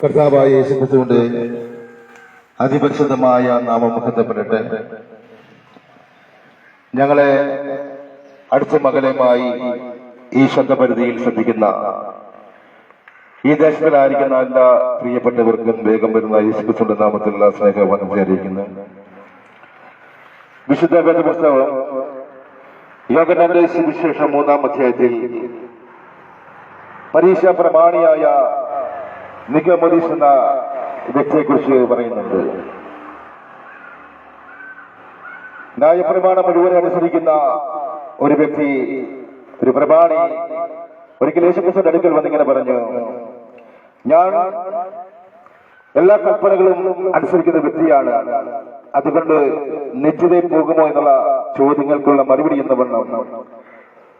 കർത്താവായ യേശുക്രിസ്തുവിന്റെ അതിപരിശുദ്ധമായ നാമമുഖത്തപ്പെടട്ടെ ഞങ്ങളെ അടുത്ത മകലയുമായി ഈ ശബ്ദപരിധിയിൽ ശ്രദ്ധിക്കുന്ന ഈ ദേശത്തിലായിരിക്കുന്ന എല്ലാ പ്രിയപ്പെട്ടവർക്കും വേഗം വരുന്ന യേശുക്രിസ്തുവിന്റെ നാമത്തിലുള്ള സ്നേഹവാനം അറിയിക്കുന്നു. വിശുദ്ധ വേദപുസ്തകം യോഗനന്റെ സുവിശേഷം മൂന്നാം അധ്യായത്തിൽ പരീക്ഷ പ്രമാണിയായ നിഗമദീസ് എന്ന വ്യക്തിയെക്കുറിച്ച് പറയുന്നുണ്ട്. ന്യായപ്രമാണം മുഴുവൻ അനുസരിക്കുന്ന ഒരു വ്യക്തി ഒരു പ്രമാണി ഒരിക്കൽ യേശുക്രിസ്തുവിന്റെ അടുക്കൽ വന്നിങ്ങനെ പറഞ്ഞു ഞാൻ എല്ലാ കൽപ്പനകളും അനുസരിക്കുന്ന വ്യക്തിയാണ്. അതുകൊണ്ട് നിത്യതയിൽ പോകുമോ എന്നുള്ള ചോദ്യങ്ങൾക്കുള്ള മറുപടി എന്ന് പറഞ്ഞു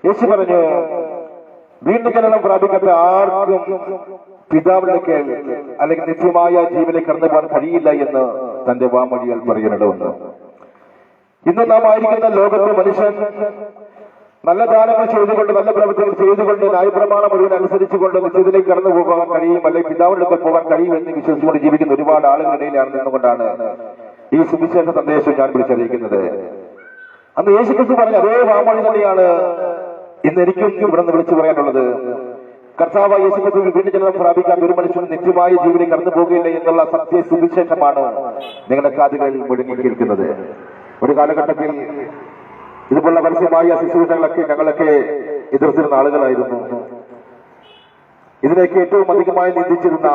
യേശു പറഞ്ഞു വീണ്ടും ജനനം പ്രാപിക്കാത്ത ആർക്കും പിതാവിലേക്ക് അല്ലെങ്കിൽ നിത്യമായ ജീവനെ കടന്നു പോകാൻ കഴിയില്ല എന്ന് തന്റെ വാമൊഴിയാൽ പറയുന്നുണ്ട് ഇന്ന് നാം ആയിരിക്കുന്ന ലോകത്തെ മനുഷ്യൻ നല്ല ദാനങ്ങൾ ചെയ്തുകൊണ്ട് നല്ല പ്രവൃത്തികൾ ചെയ്തുകൊണ്ട് ന്യായപ്രമാണം മുഴുവൻ അനുസരിച്ചുകൊണ്ട് നിശ്ചയത്തിലേക്ക് കടന്നു പോകാൻ കഴിയും അല്ലെങ്കിൽ പിതാവിലേക്ക് പോകാൻ കഴിയും എന്ന് വിശ്വസിച്ചുകൊണ്ട് ജീവിക്കുന്ന ഒരുപാട് ആളുകളിടയിലാണ് നിന്നുകൊണ്ടാണ് ഈ സുവിശേഷ സന്ദേശം ഞാൻ വിളിച്ചറിയിക്കുന്നത്. അന്ന് യേശു ക്രിസ്തു പറഞ്ഞ അതേ വാമൊഴി തന്നെയാണ് ഇന്ന് എനിക്ക് ഇവിടെ നിന്ന് വിളിച്ചു പറയാനുള്ളത് കർത്താവ് യേശു ക്രിസ്തു വീണ്ടും പ്രാപിക്കാൻ ഒരു മനുഷ്യൻ നിത്യമായ ജീവിതം കടന്നു പോകുകയില്ല എന്നുള്ള സത്യ സുവിശേഷമാണ് നിങ്ങളുടെ കാതുകളിൽ മുഴുങ്ങി കേൾക്കുന്നത്. ഒരു കാലഘട്ടത്തിൽ ഇതുപോലുള്ള പരസ്യമായ ശുശ്രൂഷകളൊക്കെ ഞങ്ങളൊക്കെ എതിർത്തിരുന്ന ആളുകളായിരുന്നു. ഇതിലേക്ക് ഏറ്റവും അധികമായി നിന്ദിച്ചിരുന്ന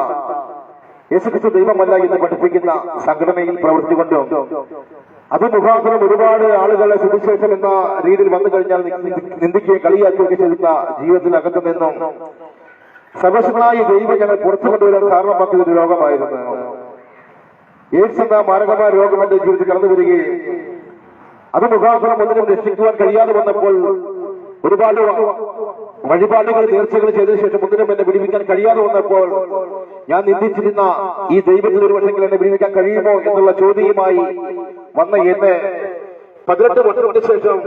യേശുക്രിസ്തു ദൈവമല്ല എന്ന് പഠിപ്പിക്കുന്ന സംഘടനയിൽ പ്രവർത്തിച്ചുകൊണ്ടും അത് മുഖാന്തരം ഒരുപാട് ആളുകളെ സുവിശേഷം എന്ന രീതിയിൽ വന്നു കഴിഞ്ഞാൽ നിന്ദിക്കുകയും കളിയാക്കുകയൊക്കെ ചെയ്യുന്ന ജീവിതത്തിനകത്തു നിന്നും സർവശക്തനായ ദൈവം ഞങ്ങൾ പുറത്തു കൊണ്ടുവരാൻ കാരണമാക്കിയ ഒരു രോഗമായിരുന്നു. എയ്ഡ്സ് എന്ന മാരകമായ രോഗം എന്റെ ജീവിതത്തിൽ കടന്നു വരികയും അത് മുഖാന്തരം ഒന്നിനും രക്ഷിക്കുവാൻ കഴിയാതെ വന്നപ്പോൾ ഒരുപാട് വഴിപാടുകൾ നേർച്ചകൾ ചെയ്തതിനു ശേഷം ഒന്നിനും എന്നെ വിടിവിക്കാൻ കഴിയാതെ വന്നപ്പോൾ ഞാൻ നിന്ദിച്ചിരുന്ന ഈ ദൈവത്തിൽ ഒരു വശങ്ങൾ എന്നെ വിടിവിക്കാൻ കഴിയുമോ എന്നുള്ള ചോദ്യവുമായി വന്ന എന്നെ പതിനെട്ട് വർഷത്തിന് ശേഷം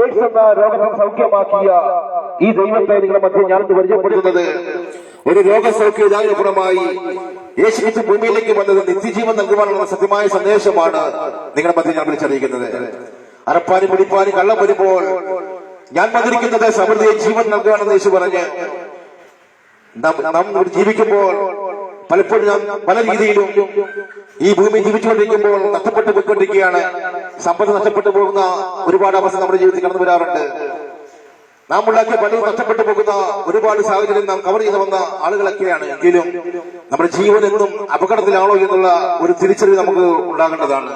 എയ്ഡ്സ് എന്ന രോഗത്തെ സൗഖ്യമാക്കിയ ഈ ദൈവത്തെ നിങ്ങളുടെ മധ്യം ഞാൻ പരിചയപ്പെടുത്തുന്നത്. ഒരു രോഗസൗഖ്യദാനപുറമായി യേശുക്രിസ്തു ഭൂമിയിലേക്ക് വന്നത് നിത്യജീവൻ നൽകുവാനുള്ള സത്യമായ സന്ദേശമാണ് നിങ്ങളുടെ മധ്യം ഞാൻ വിളിച്ചറിയിക്കുന്നത്. അറപ്പാനും പിടിപ്പാനും കള്ളം വരുമ്പോൾ ഞാൻ വന്നിരിക്കുന്നത് സമൃദ്ധിയെ ജീവൻ നൽകുകയാണെന്ന് യേശു പറഞ്ഞ് നാം ജീവിക്കുമ്പോൾ പലപ്പോഴും നാം പല രീതിയിലും ഈ ഭൂമി ജീവിച്ചുകൊണ്ടിരിക്കുമ്പോൾ നഷ്ടപ്പെട്ടു പോയിക്കൊണ്ടിരിക്കുകയാണ്. സമ്പത്ത് നഷ്ടപ്പെട്ടു പോകുന്ന ഒരുപാട് അവസ്ഥ നമ്മുടെ ജീവിതത്തിൽ കടന്നു വരാറുണ്ട്. നാം ഉണ്ടാക്കിയ പണി നഷ്ടപ്പെട്ടു പോകുന്ന ഒരുപാട് സാഹചര്യം നാം കവർ ചെയ്തു വന്ന ആളുകളൊക്കെയാണ് എങ്കിലും നമ്മുടെ ജീവൻ എന്നും അപകടത്തിലാണോ എന്നുള്ള ഒരു തിരിച്ചറിവ് നമുക്ക് ഉണ്ടാകേണ്ടതാണ്.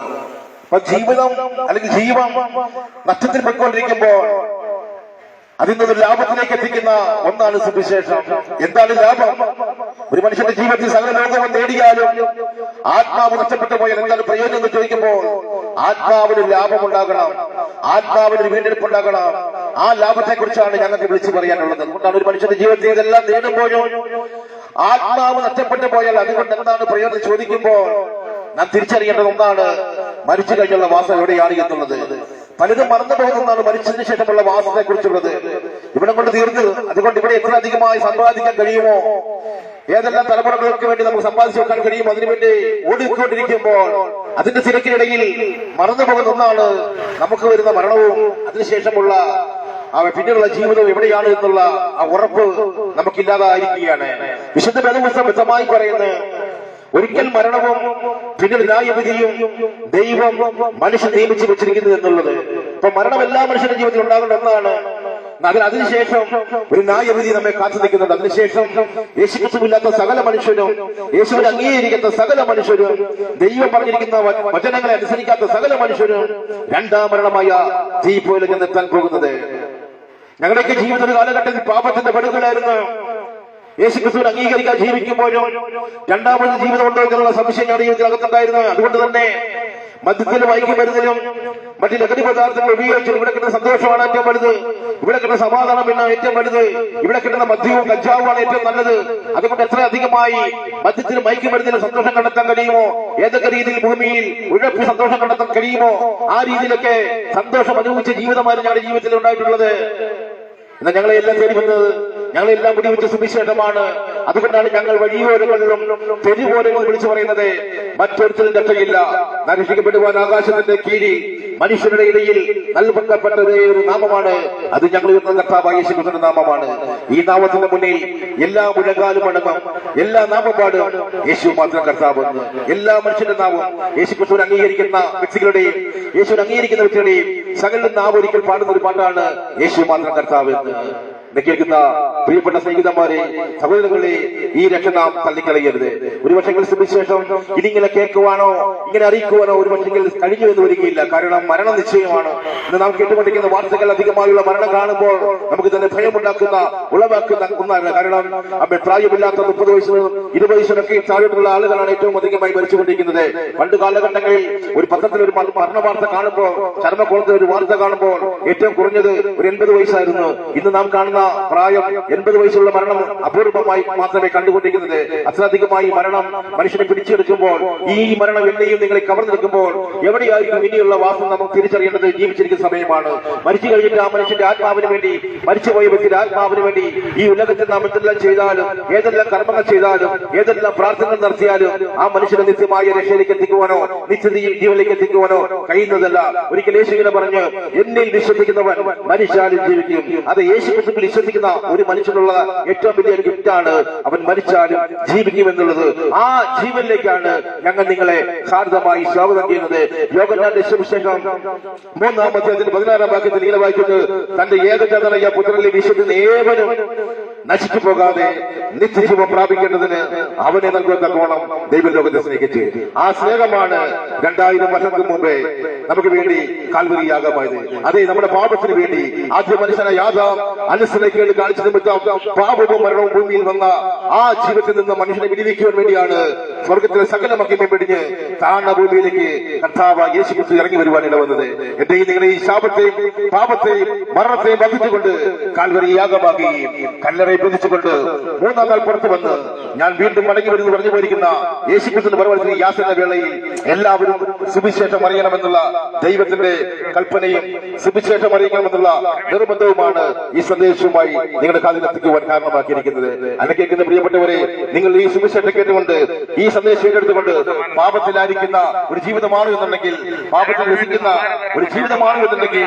അപ്പൊ ജീവിതം അല്ലെങ്കിൽ ജീവൻ നഷ്ടത്തിൽ പോയിക്കൊണ്ടിരിക്കുമ്പോൾ അതിൽ നിന്ന് ലാഭത്തിലേക്ക് എത്തിക്കുന്ന ഒന്നാണ് സുവിശേഷം. എന്താണ് ലാഭം? ഒരു മനുഷ്യന്റെ ജീവിതത്തിൽ സകല ലോകവും നേടിയാലും ആത്മാവ് നഷ്ടപ്പെട്ടു പോയാൽ എന്താണ് പ്രയോജനം എന്ന് ചോദിക്കുമ്പോൾ ആത്മാവിന് ലാഭം ഉണ്ടാകണം. ആത്മാവിന് വീണ്ടെടുപ്പ് ഉണ്ടാകണം. ആ ലാഭത്തെ കുറിച്ചാണ് ഞങ്ങൾക്ക് വിളിച്ചു പറയാനുള്ളത്. അതുകൊണ്ടാണ് ഒരു മനുഷ്യന്റെ ജീവിതത്തിൽ ഇതെല്ലാം നേടുമ്പോഴും ആത്മാവ് നഷ്ടപ്പെട്ടു പോയാൽ അതുകൊണ്ട് എന്താണ് പ്രയോജനം ചോദിക്കുമ്പോൾ നാം തിരിച്ചറിയേണ്ടത് ഒന്നാണ് മരിച്ചു കഴിഞ്ഞുള്ള വാസം എവിടെയാണ് എന്നുള്ളത്. പലതും മറന്നു പോകുന്നതാണ് മരിച്ചതിന് ശേഷമുള്ള വാസത്തെ കുറിച്ചുള്ളത് ഇവിടെ കൊണ്ട് തീർന്ന് അതുകൊണ്ട് ഇവിടെ എത്ര അധികമായി സമ്പാദിക്കാൻ കഴിയുമോ? ഏതെല്ലാം തലമുറകൾക്ക് വേണ്ടി നമുക്ക് സമ്പാദിച്ചു വെക്കാൻ കഴിയും അതിനുവേണ്ടി ഓടിക്കൊണ്ടിരിക്കുമ്പോൾ അതിന്റെ തിരക്കിനിടയിൽ മറന്നു പോകുന്ന ഒന്നാണ് നമുക്ക് വരുന്ന മരണവും അതിനുശേഷമുള്ള ആ പിന്നീടുള്ള ജീവിതം എവിടെയാണ് എന്നുള്ള ആ ഉറപ്പ് നമുക്കില്ലാതായിരിക്കുകയാണ്. വിശുദ്ധ വ്യക്തമായി പറയുന്നത് ഒരിക്കൽ മരണവും പിന്നീട് ന്യായവിധിയും ദൈവം മനുഷ്യൻ നിയമിച്ചു വെച്ചിരിക്കുന്നു എന്നുള്ളത്. ഇപ്പൊ മരണം എല്ലാ മനുഷ്യന്റെ ജീവിതത്തിൽ ഉണ്ടാകേണ്ട ഒന്നാണ്. അതിന് അതിനുശേഷം ഒരു ന്യായവിധി നമ്മെ കാത്തു നിൽക്കുന്നുണ്ട്. അതിനുശേഷം യേശുക്രിസ്തുവില്ലാത്ത സകല മനുഷ്യരും യേശുവിനെ അംഗീകരിക്കുന്ന സകല മനുഷ്യരും ദൈവം പറഞ്ഞിരിക്കുന്ന വചനങ്ങളെ അനുസരിക്കാത്ത സകല മനുഷ്യരും രണ്ടാം മരണമായ തീ പോലെ ചെന്നെത്താൻ പോകുന്നത്. ഞങ്ങളുടെയൊക്കെ ജീവിത കാലഘട്ടത്തിൽ പാപത്തിന്റെ പടുകളായിരുന്നു യേശുക്രിസ്തുവിനെ അംഗീകരിക്കാൻ ജീവിക്കുമ്പോഴും രണ്ടാമത് ജീവിതം ഉണ്ടോ എന്നുള്ള സംശയം ജീവിതത്തിനകത്തുണ്ടായിരുന്നു അതുകൊണ്ട് തന്നെ മദ്യത്തിലും ഐക്യമരുന്നിലും മറ്റു ലഹരി പദാർത്ഥങ്ങൾ ഉപയോഗിച്ചു ഇവിടെ കിട്ടുന്ന സന്തോഷമാണ് ഏറ്റവും വലുത്. ഇവിടെ കിട്ടുന്ന സമാധാനം പിന്നെ ഏറ്റവും വലുത്. ഇവിടെ കിട്ടുന്ന മദ്യവും കഞ്ചാവുമാണ് ഏറ്റവും നല്ലത്. അതുകൊണ്ട് എത്ര അധികമായി മദ്യത്തിലും ഐക്യമരുന്നിലും സന്തോഷം കണ്ടെത്താൻ കഴിയുമോ? ഏതൊക്കെ രീതിയിൽ ഭൂമിയിൽ ഉഴപ്പി സന്തോഷം കണ്ടെത്താൻ കഴിയുമോ? ആ രീതിയിലൊക്കെ സന്തോഷം അനുഭവിച്ച ജീവിതമായിരുന്നു ഞങ്ങളുടെ ജീവിതത്തിൽ ഉണ്ടായിട്ടുള്ളത്. എന്നാൽ ഞങ്ങളെ എല്ലാം തേടി വന്നത് ഞങ്ങളെല്ലാം കൂടി വെച്ച സുവിശേഷമാണ്. അതുകൊണ്ടാണ് ഞങ്ങൾ വഴിയോരങ്ങളിലും തെരുവോരങ്ങളും വിളിച്ചു പറയുന്നത്. മറ്റൊരുത്തരും രക്ഷയില്ല നരക്ഷിക്കപ്പെടുവാൻ ആകാശത്തിന്റെ കീഴിൽ മനുഷ്യരുടെ ഇടയിൽ നൽകപ്പെട്ടതേ ഒരു നാമമാണ്. അത് ഞങ്ങൾ ഇന്ന് കർത്താവായ നാമമാണ്. ഈ നാമത്തിന്റെ മുന്നിൽ എല്ലാ മുഴങ്കാലും അടങ്ങും. എല്ലാ നാമപാടും യേശു മാത്രം കർത്താവ് എല്ലാ മനുഷ്യന്റെ നാമവും യേശു കൃഷ്ണൻ അംഗീകരിക്കുന്ന വ്യക്തികളുടെയും യേശുവിനെ അംഗീകരിക്കുന്ന വ്യക്തികളുടെയും സകല നാമൊരിക്കൽ പാടുന്ന ഒരു പാട്ടാണ് യേശു മാത്രം കർത്താവ് കേൾക്കുന്ന പ്രിയപ്പെട്ട സ്നേഹിതന്മാരെ സഹോദരങ്ങളെ ഈ രക്ഷ നാം തള്ളിക്കളയരുത്. ഒരുപക്ഷെ ശേഷം ഇങ്ങനെ കേൾക്കുവാനോ ഇങ്ങനെ അറിയിക്കുവാനോ ഒരു പക്ഷെങ്കിൽ കഴിഞ്ഞു എന്ന് വരികയില്ല. കാരണം മരണം നിശ്ചയമാണ്. ഇന്ന് നാം കേട്ടുകൊണ്ടിരിക്കുന്ന വാർത്തകൾ അധികമായുള്ള മരണം കാണുമ്പോൾ നമുക്ക് തന്നെ ഭയമുണ്ടാക്കുന്ന ഉളവാക്കുന്ന ഒന്നാണ്. കാരണം പ്രായമില്ലാത്ത മുപ്പത് വയസ്സ് ഇരുപത് വയസ്സിനൊക്കെ താഴെയുള്ള ആളുകളാണ് ഏറ്റവും അധികമായി മരിച്ചുകൊണ്ടിരിക്കുന്നത്. പണ്ട് കാലഘട്ടങ്ങളിൽ ഒരു പത്രത്തിൽ ഒരു മരണ വാർത്ത കാണുമ്പോൾ ചർമ്മക്കോളത്തിൽ ഒരു വാർത്ത കാണുമ്പോൾ ഏറ്റവും കുറഞ്ഞത് ഒരു എൺപത് വയസ്സായിരുന്നു. ഇന്ന് നാം കാണുന്ന പ്രായം എൺപത് വയസ്സുള്ള മരണം അപൂർവമായി മാത്രമേ കണ്ടുകൊണ്ടിരിക്കുന്നത്. അത്രാധികമായി മരണം മനുഷ്യനെ പിടിച്ചെടുക്കുമ്പോൾ ഈ മരണം എന്നെയും നിങ്ങളെ കവർന്നെടുക്കുമ്പോൾ എവിടെയായിരിക്കും ഇനിയുള്ള വാസം നമുക്ക് തിരിച്ചറിയേണ്ടത്? ജീവിച്ചിരിക്കുന്ന സമയമാണ്. മരിച്ചു കഴിഞ്ഞിട്ട് ആ മനുഷ്യന്റെ ആത്മാവിന് വേണ്ടി മരിച്ചുപോയ വ്യക്തിയുടെ ആത്മാവിന് വേണ്ടി ഈ ഉലകത്തിൽ നാം എന്തെല്ലാം ചെയ്താലും ഏതെല്ലാം കർമ്മങ്ങൾ ചെയ്താലും ഏതെല്ലാം പ്രാർത്ഥനകൾ നടത്തിയാലും ആ മനുഷ്യനെ നിത്യമായ രക്ഷയിലേക്ക് എത്തിക്കുവാനോ നിത്യതയിൽ ജീവനിലേക്ക് എത്തിക്കുവാനോ കഴിയുന്നതല്ല. ഒരിക്കൽ യേശുവിനെ പറഞ്ഞ് എന്നിൽ വിശ്വസിക്കുന്നവൻ മനുഷ്യാലും ജീവിക്കും. അത് യേശു വിശ്വസിക്കുന്ന ഒരു മനുഷ്യനുള്ള ഏറ്റവും വലിയ ഗിഫ്റ്റാണ് അവൻ മരിച്ചാലും ജീവിക്കും എന്നുള്ളത് ആ ജീവനിലേക്കാണ് ഞങ്ങൾ നിങ്ങളെ സാരഥമായി സ്വാഗതം ചെയ്യുന്നത്. യോഗനാന്റെ സുവിശേഷം മൂന്നാം അതിന്റെ പതിനാറാം വാക്യത്തിൽ ഇങ്ങനെ വായിക്കുന്നത് തന്റെ ഏകജാതനായ പുത്രനിലെ വിശ്വസിക്കുന്ന ഏവനും നശിച്ചു പോകാതെ നിത്യജീവം പ്രാപിക്കേണ്ടതിന് അവനെ നൽകുന്ന കോണം ദൈവലോകത്തെ സ്നേഹിച്ച്. ആ സ്നേഹമാണ് രണ്ടായിരം വർഷത്തിന് മുമ്പേ നമുക്ക് വേണ്ടി കാൽവരിയാകമായത്. അതെ നമ്മുടെ പാപത്തിന് വേണ്ടി ആദ്യ മനുഷ്യനെ യാഥാം അനുസരണക്കേട് കാണിച്ചു നിമിത്തം പാപവും മരണവും ഭൂമിയിൽ വന്ന ആ ജീവിതത്തിൽ നിന്ന് മനുഷ്യനെ വിടിവിക്കുവാൻ വേണ്ടിയാണ് സ്വർഗത്തിലെ സകല മഹിമയും വെടിഞ്ഞ് താഴ്ന്ന ഭൂമിയിലേക്ക് കർത്താവ് യേശു ക്രിസ്തു ഇറങ്ങി വരുവാൻ ഇടവന്നത് എന്റെയും നിങ്ങളുടെ ഈ ശാപത്തെയും പാപത്തെയും മരണത്തെയും വധിച്ചുകൊണ്ട് കാൽവരി യാഗമാക്കുകയും കല്ലറയെ ബന്ധിച്ചുകൊണ്ട് മൂന്നാം കാൽ പുറത്തു വന്ന് ഞാൻ വീണ്ടും മടങ്ങി വരുന്നു പറഞ്ഞു പോയിരിക്കുന്ന യേശു ക്രിസ്തുവിന്റെ പരമത്തിൽ യാസന വേളയിൽ എല്ലാവരും സുവിശേഷം അറിയണമെന്നുള്ള ദൈവത്തിന്റെ കൽപ്പനയും സുവിശേഷം അറിയിക്കണമെന്നുള്ള നിർബന്ധവുമാണ് ഈ സന്ദേശവുമായി നിങ്ങളുടെ കാലിൽ എത്തിക്കുവാൻ കാരണമാക്കിയിരിക്കുന്നത്. അല്ല കേൾക്കുന്ന പ്രിയപ്പെട്ടവരെ നിങ്ങൾ ഈ സുവിശേഷം കേട്ടുകൊണ്ട് ഈ സന്ദേശം ഏറ്റെടുത്തുകൊണ്ട് പാപത്തിലായിരിക്കുന്ന ഒരു ജീവിതമാണ് എന്നുണ്ടെങ്കിൽ പാപത്തിൽ രസിക്കുന്ന ഒരു ജീവിതമാണ് എന്നുണ്ടെങ്കിൽ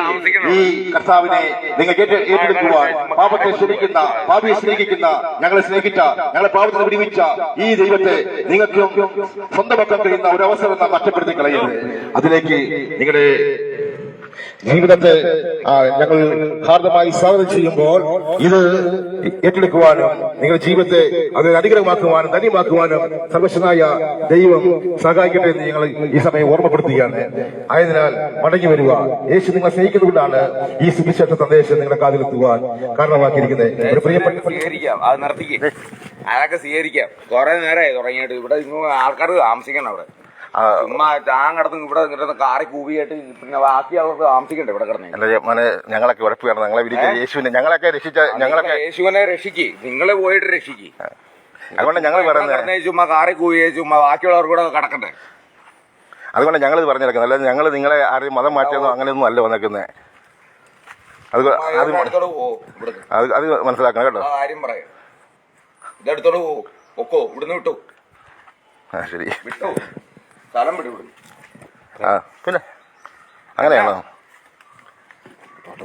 ഈ കർത്താവിനെ നിങ്ങൾ ഏറ്റെ- ഏറ്റെടുക്കുവാൻ പാപത്തെ സ്നേഹിക്കുന്ന പാപിയെ സ്നേഹിക്കുന്ന ഞങ്ങളെ സ്നേഹിച്ച ഞങ്ങളെ പാവത്തിന് വിടിവിച്ച ഈ ദൈവത്തെ നിങ്ങൾക്കും സ്വന്തമാക്കാൻ കഴിയുന്ന ഒരു അവസരം നാം നഷ്ടപ്പെടുത്തി കളയരുത്. അതിലേക്ക് നിങ്ങളുടെ ജീവിതത്തെ ഞങ്ങൾ ഹാർദമായി സ്വാഗതം ചെയ്യുമ്പോൾ ഇത് ഏറ്റെടുക്കുവാനും നിങ്ങളുടെ ജീവിതത്തെ അത് അനുഗ്രഹമാക്കുവാനും ധന്യമാക്കുവാനും സർവശനായ ദൈവം സഹായിക്കട്ടെ എന്ന് ഞങ്ങൾ ഈ സമയം ഓർമ്മപ്പെടുത്തുകയാണ്. ആയതിനാൽ മടങ്ങി വരിക. യേശു നിങ്ങളെ സ്നേഹിക്കുന്നതുകൊണ്ടാണ് ഈ സുവിശേഷ സന്ദേശം നിങ്ങളുടെ കാതിലെത്തുവാൻ കാരണമാക്കിയിരിക്കുന്നത്. ഒരു പ്രിയപ്പെട്ട സ്വീകരിക്കാം. അതൊക്കെ സ്വീകരിക്കാം. കുറെ നേരമായി തുടങ്ങിയിട്ട് ഇവിടെ ആൾക്കാർ താമസിക്കണം അവിടെ. ചുമ്മാ കിടന്ന് ഇവിടെ കിടന്ന് കാറി കൂവിയായിട്ട് പിന്നെ ബാക്കി അവർക്ക് താമസിക്കണ്ടേ ഇവിടെ കിടന്നു? അല്ല മോനെ ഞങ്ങളൊക്കെ ഉറപ്പ് കാരണം ഞങ്ങളെ വിളിച്ച യേശുവിനെ ഞങ്ങളൊക്കെ രക്ഷിച്ച ഞങ്ങളൊക്കെ യേശുവിനെ രക്ഷിക്ക്. നിങ്ങളെ പോയിട്ട് രക്ഷിക്ക്. അതുകൊണ്ട് ഞങ്ങൾ പറയുന്നത് ചുമ്മാ കാറി കൂവിയേ ചുമ്മാ ബാക്കിയുള്ളവർ കൂടെ കിടക്കണ്ടേ? അതുകൊണ്ട് ഞങ്ങൾ ഇത് പറഞ്ഞിരിക്കുന്നത് അല്ലാതെ ഞങ്ങൾ നിങ്ങളെ ആരെയും മതം മാറ്റിയതോ അങ്ങനെയൊന്നും അല്ല വന്നേക്കുന്നേ. അത് അത് അത് മനസ്സിലാക്കണം കേട്ടോ. ആരും പറയാം. ഇതെടുത്തോട്ട് പോ ഒക്കോ ഇവിടുന്ന് വിട്ടു. ആ ശരി. വിട്ടു. സ്ഥലം വിട്ടു ആ. പിന്നെ? അങ്ങനെയാണോ?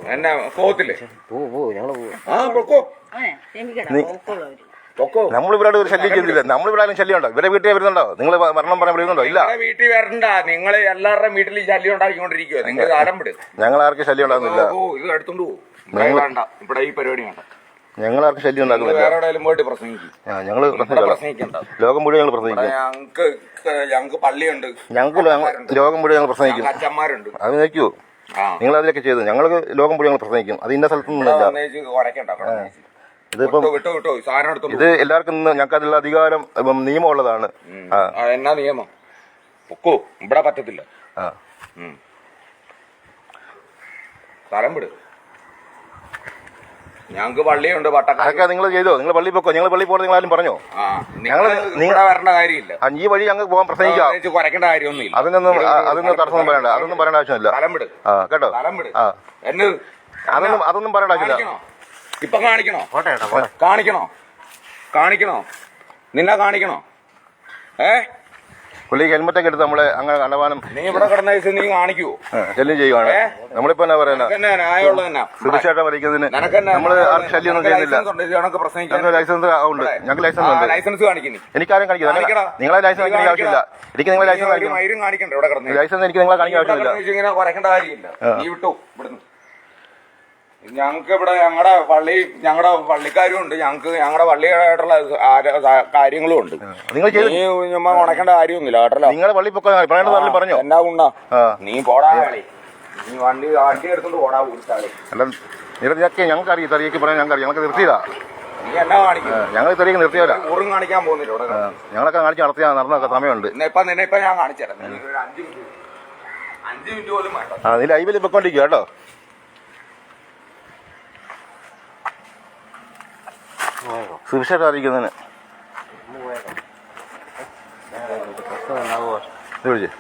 എന്നാ പോകത്തില്ലേ പോ പോ ഞങ്ങൾ പോവും ആ പൊക്കോ. പൊക്കോ. നമ്മൾ ഇവരോട് ഒരു ശല്യം ചെയ്തില്ല നമ്മളിവിടെ ആരും ശല്യം ഉണ്ടോ? ഇവരെ വീട്ടിൽ വരുന്നുണ്ടോ? നിങ്ങൾ മരണം പറയാൻ വിളിക്കുന്നുണ്ടോ ഇല്ല. നിങ്ങളെ വീട്ടിൽ വരണ്ട. നിങ്ങൾ എല്ലാവരുടെയും വീട്ടിൽ ശല്യം ഉണ്ടാക്കിക്കൊണ്ടിരിക്കുക നിങ്ങൾ സ്ഥലം വിട്. ഞങ്ങൾ ആർക്കും ശല്യം ഉണ്ടാകുന്നില്ല. ഓ ഇത് എടുത്തോണ്ട് പോകും നിങ്ങൾ- വേണ്ട. ഇവിടെ ഈ പരിപാടി വേണ്ട. ഞങ്ങൾ ആർക്കും ശല്യം ഉണ്ടാക്കുന്നില്ല. വേറെ എവിടെയെങ്കിലും പോയിട്ട് പ്രസംഗിക്കും. ആ, ഞങ്ങൾ ഇവിടെ പ്രസംഗിക്കാം പ്രസംഗിക്കണ്ട. ലോകം മുഴുവൻ ഞങ്ങൾ പ്രസംഗിക്കും. ഞങ്ങക്ക് ഞങ്ങക്ക് പള്ളിയുണ്ട്. ഞങ്ങൾക്ക് ലോ- ലോകം മുഴുവൻ ഞങ്ങൾ പ്രസംഗിക്കും. അച്ഛന്മാരുണ്ട്. അത് നോക്കിയോ ആ. നിങ്ങൾ അതിലൊക്കെ ചെയ്തു. ഞങ്ങൾക്ക് ലോകം മുഴുവൻ ഞങ്ങൾ പ്രസംഗിക്കും. അത് ഇന്ന സ്ഥലത്തു സ്ഥലത്തൊന്നുമില്ല വന്നേച്ച്. ഇതിപ്പം വിട്ടോ വിട്ടോ വിട്ടോ സാധനം എടുത്തു ഇത് എല്ലാവർക്കും ഇന്ന് ഞങ്ങൾക്ക് അതിലുള്ള അധികാരം ഇപ്പം നിയമമുള്ളതാണ്. ആ, എന്നാ നിയമം? പൊക്കോ? ഇവിടെ പറ്റത്തില്ല. ആ. ഉം. സ്ഥലം വിട്. ഞങ്ങക്ക് പള്ളിയുണ്ട് പട്ടക്കാരൊക്കെ നിങ്ങൾ ചെയ്തോ? നിങ്ങൾ പള്ളി പൊക്കോ? നിങ്ങൾ പള്ളി പോകുന്ന നിങ്ങൾ ആരും പറഞ്ഞോ? ആ നിങ്ങളെ വരേണ്ട കാര്യമില്ല. ആ, ഈ വഴി ഞങ്ങൾ പോകാൻ പ്രസംഗിക്കാം കുറയ്ക്കേണ്ട കാര്യമൊന്നുമില്ല. അതിനൊന്നും അതൊന്നും തടസ്സമൊന്നും പറയണ്ട. അതൊന്നും പറയേണ്ട ആവശ്യമില്ല. ആ കേട്ടോ? അതൊന്നും അതൊന്നും പറയേണ്ട ആവശ്യമില്ല? ഇപ്പൊ കാണിക്കണോ? കാണിക്കണോ? കാണിക്കണോ? നിന്നെ കാണിക്കണോ? ഏ? പുള്ളിക്ക് ഹെൽമെറ്റൊക്കെ എടുത്ത് നമ്മളെ അങ്ങനെ കണ്ടവാനും നീ ഇവിടെ കിടന്ന നീ കാണിക്കൂ. ശല്യം ചെയ്യുവാണ്? നമ്മളിപ്പോ എന്നാ പറയുന്നത് തീർച്ചയായിട്ടും സുരക്ഷയായിട്ട് വരയ്ക്കുന്നതിന് നമ്മൾ ആർക്കും ശല്യമൊന്നും ചെയ്യുന്നില്ല. ലൈസൻസ് ഉണ്ട് ഞങ്ങൾക്ക് ലൈസൻസ് ഉണ്ട് ലൈസൻസ് കാണിക്കുന്നു. എനിക്കാരും കാണിക്കടാ. നിങ്ങളെ ലൈസൻസ് കാണിക്കേണ്ട ആവശ്യമില്ല. എനിക്ക് നിങ്ങളെ ലൈസൻസ് കാണിക്കണം. ലൈസൻസ് എനിക്ക് നിങ്ങളെ കാണിക്കാൻ ആവശ്യമില്ല ഇങ്ങനെ കുറയ്ക്കേണ്ട കാര്യമില്ല ആ. നീ വിട്ടു ഇവിടുന്ന് ഞങ്ങൾക്ക് ഇവിടെ ഞങ്ങളുടെ പള്ളി ഞങ്ങളുടെ പള്ളിക്കാരും ഉണ്ട് ഞങ്ങൾക്ക് ഞങ്ങളുടെ പള്ളിയായിട്ടുള്ള കാര്യങ്ങളും ഉണ്ട് നിങ്ങൾ നീ ചുമ്മാ ഉണക്കേണ്ട കാര്യമൊന്നുമില്ല കേട്ടല്ലോ? നിങ്ങളെ പള്ളി പൊക്കോ പറയേണ്ട പറഞ്ഞു? എന്നാ ഉണ്ണ. നീ പോടാ കളി. നീ വണ്ടി വണ്ടി എടുത്തോണ്ട് പോടാ ഊരിച്ചാളി അല്ല നിരത്തിയൊക്കെ ഞങ്ങൾക്ക് അറിയാം തെറിയൊക്കെ പറയാൻ ഞങ്ങൾക്ക് അറിയാം ഞങ്ങൾക്ക് നിർത്തിയതാ ഞങ്ങൾ തെറിയൊക്കെ നിർത്തിയവരാ. ഊറും കാണിക്കാൻ പോകുന്നില്ല ഞങ്ങളൊക്കെ കാണിച്ച് നടത്തിയാ നടന്നൊക്കെ സമയമുണ്ട്. ഇപ്പൊ നിന്നെ ഇപ്പൊ ഞാൻ കാണിച്ചുതരാം. നീ അഞ്ച് മിനിറ്റ് അഞ്ച് മിനിറ്റ് പോലും ആ നീ ലൈവിൽ പൊക്കോണ്ടിരിക്കുക കേട്ടോ. പ്രശ്നം ഉണ്ടാവുമോ ഇത് വിളിച്ചേ